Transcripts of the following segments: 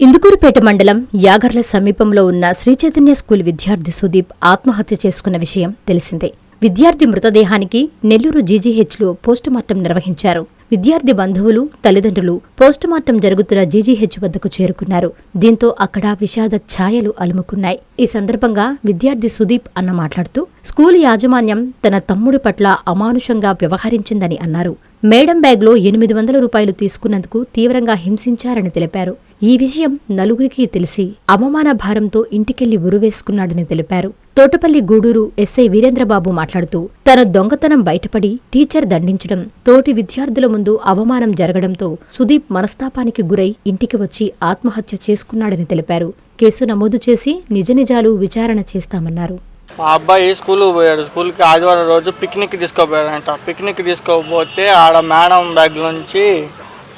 ఇందుకూరుపేట మండలం యాగర్ల సమీపంలో ఉన్న శ్రీచైతన్య స్కూల్ విద్యార్థి సుదీప్ ఆత్మహత్య చేసుకున్న విషయం తెలిసిందే. విద్యార్థి మృతదేహానికి నెల్లూరు జీజీహెచ్లో పోస్టుమార్టం నిర్వహించారు. విద్యార్థి బంధువులు తల్లిదండ్రులు పోస్టుమార్టం జరుగుతున్న జీజీహెచ్ వద్దకు చేరుకున్నారు. దీంతో అక్కడ విషాద ఛాయలు అలుముకున్నాయి. ఈ సందర్భంగా విద్యార్థి సుదీప్ అన్న మాట్లాడుతూ స్కూల్ యాజమాన్యం తన తమ్ముడి పట్ల అమానుషంగా వ్యవహరించిందని అన్నారు. మేడం బ్యాగ్లో ఎనిమిది వందల రూపాయలు తీసుకున్నందుకు తీవ్రంగా హింసించారని తెలిపారు. ఈ విషయం నలుగురికి తెలిసి అవమాన భారంతో ఇంటికెళ్ళి ఉరువేసుకున్నాడని తెలిపారు. తోటపల్లి గూడూరు ఎస్ఐ వీరేంద్రబాబు మాట్లాడుతూ తన దొంగతనం బయటపడి టీచర్ దండించడం తోటి విద్యార్థుల ముందు అవమానం జరగడంతో సుదీప్ మనస్తాపానికి గురై ఇంటికి వచ్చి ఆత్మహత్య చేసుకున్నాడని తెలిపారు. కేసు నమోదు చేసి నిజ నిజాలు విచారణ చేస్తామన్నారు. మా అబ్బాయి స్కూల్ పోయాడు? స్కూల్కి ఆదివారం రోజు పిక్నిక్ తీసుకోపోయాడంట పిక్నిక్ తీసుకోకపోతే ఆడ మేడం బ్యాగ్ నుంచి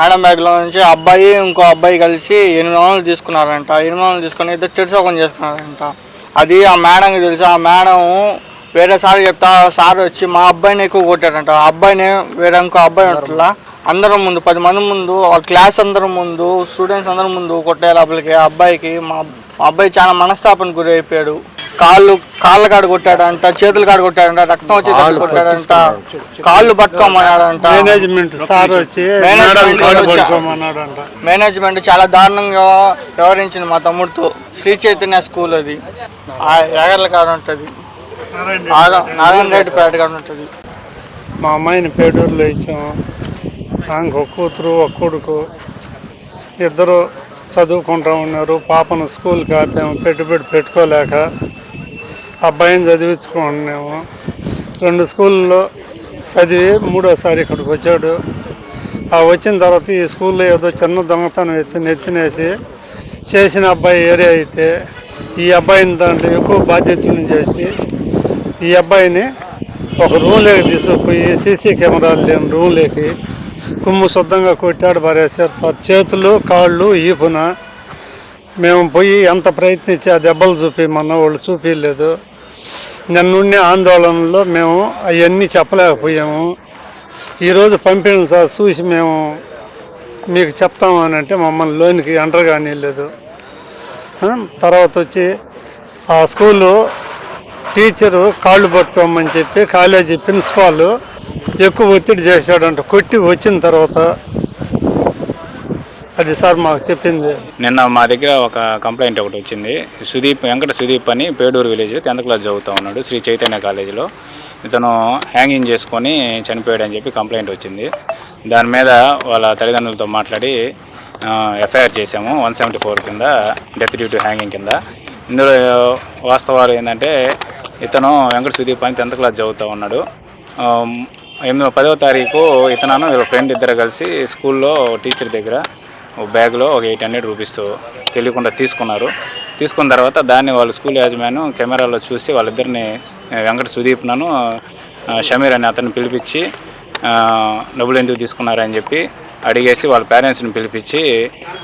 మేడం బ్యాగ్లో నుంచి అబ్బాయి ఇంకో అబ్బాయి కలిసి ఎనిమిది వందలు తీసుకున్నారంట. ఎనిమిది వందలు తీసుకొని ఇద్దరు చెడుసోకం చేసుకున్నారంట. అది ఆ మేడంకి తెలుసు. ఆ మేడం వేరే సార్ చెప్తా ఆ సార్ వచ్చి మా అబ్బాయిని ఎక్కువ కొట్టాడంట. ఆ అబ్బాయిని వేరే ఇంకో అబ్బాయి ఉంటుందా అందరం ముందు పది మంది ముందు వాళ్ళ క్లాస్ అందరం ముందు స్టూడెంట్స్ అందరం ముందు కొట్టే లోపలికి ఆ అబ్బాయికి. మా మా అబ్బాయి చాలా మనస్తాపన గురి అయిపోయాడు కాళ్ళు కాళ్ళ కాడ కొట్టాడంట చేతుల కాడ కొట్టాడంట రక్తం వచ్చి కొట్టాడంట కాళ్ళు పట్టుకోమన్నాడంట. మేనేజ్మెంట్ సార్ వచ్చి మేనేజ్మెంట్ చాలా దారుణంగా వ్యవహరించింది మా తమ్ముడితో. శ్రీ చైతన్య స్కూల్ అది. ఆ యాగర్ల కాడ ఉంటుంది. నారాయణ రెడ్డి పేట కాడ ఉంటుంది. మా అమ్మాయిని పేటూరులో ఇచ్చాము ఆమెకు ఒక కూతురు ఒక కొడుకు. ఇద్దరు చదువుకుంటూ ఉన్నారు. పాపను స్కూల్కి ఆపాము పెట్టుబడి పెట్టుకోలేక అబ్బాయిని చదివించుకున్నాము రెండు స్కూల్లో చదివి మూడోసారి ఇక్కడికి వచ్చాడు. ఆ వచ్చిన తర్వాత ఈ స్కూల్లో ఏదో చిన్న దొంగతనం ఎత్తి నెత్తినేసి చేసిన అబ్బాయి ఏరియా అయితే ఈ అబ్బాయిని దాంట్లో ఎక్కువ బాధ్యతలను చేసి ఈ అబ్బాయిని ఒక రూమ్లోకి తీసుకుపోయి సీసీ కెమెరాలు లేని రూమ్లోకి కుమ్ము శుద్ధంగా కొట్టాడు పారేశారు. సార్ చేతులు కాళ్ళు ఈపున మేము పోయి ఎంత ప్రయత్నించి ఆ దెబ్బలు చూపిమన్నా వాళ్ళు చూపించలేదు నన్నుండే ఆందోళనలో మేము అవన్నీ చెప్పలేకపోయాము. ఈరోజు పంపిణీ సార్ చూసి మేము మీకు చెప్తాము అని అంటే మమ్మల్ని లోనికి ఎంటర్ కానివ్వలేదు తర్వాత వచ్చి ఆ స్కూలు టీచరు కాళ్ళు పట్టుకోమని చెప్పి కాలేజీ ప్రిన్సిపాల్ ఎక్కువ ఒత్తిడి చేశాడంట. కొట్టి వచ్చిన తర్వాత అది సార్ మాకు చెప్పింది. నిన్న మా దగ్గర ఒక కంప్లైంట్ ఒకటి వచ్చింది. సుదీప్ వెంకట సుదీప్ అని పేడూరు విలేజ్ టెన్త్ క్లాస్ చదువుతూ ఉన్నాడు శ్రీ చైతన్య కాలేజీలో ఇతను హ్యాంగింగ్ చేసుకొని చనిపోయాడని చెప్పి కంప్లైంట్ వచ్చింది. దాని మీద వాళ్ళ తల్లిదండ్రులతో మాట్లాడి ఎఫ్ఐఆర్ చేసాము వన్ సెవెంటీ ఫోర్ కింద డెత్ డ్యూ టు హ్యాంగింగ్ కింద. ఇందులో వాస్తవాలు ఏంటంటే ఇతను వెంకట సుదీప్ అని టెన్త్ క్లాస్ చదువుతూ ఉన్నాడు. ఎనిమిదో పదో తారీఖు ఇతను వీళ్ళ ఫ్రెండ్ ఇద్దరు కలిసి స్కూల్లో టీచర్ దగ్గర బ్యాగ్లో ఒక ఎయిట్ హండ్రెడ్ రూపీస్ తెలియకుండా తీసుకున్నారు. తీసుకున్న తర్వాత దాన్ని వాళ్ళ స్కూల్ యాజమాన్యం కెమెరాలో చూసి వాళ్ళిద్దరిని వెంకట సుదీప్ నన్ను షమీర్ అని అతన్ని పిలిపించి డబ్బులు ఎందుకు తీసుకున్నారని చెప్పి అడిగేసి వాళ్ళ పేరెంట్స్ని పిలిపించి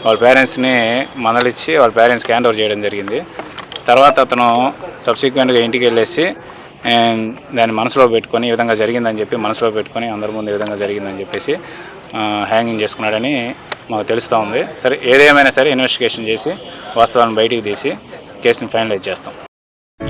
వాళ్ళ పేరెంట్స్ని మనలిచ్చి వాళ్ళ పేరెంట్స్కి హ్యాండ్ ఓవర్ చేయడం జరిగింది. తర్వాత అతను సబ్సిక్వెంట్గా ఇంటికి వెళ్ళేసి దాన్ని మనసులో పెట్టుకొని ఈ విధంగా జరిగిందని చెప్పి మనసులో పెట్టుకొని అందరి ముందు ఈ విధంగా జరిగిందని చెప్పేసి హ్యాంగింగ్ చేసుకున్నాడని మాకు తెలుస్తూ ఉంది. సరే ఏదేమైనా సరే ఇన్వెస్టిగేషన్ చేసి వాస్తవాన్ని బయటికి తీసి కేసుని ఫైనలైజ్ చేస్తాం.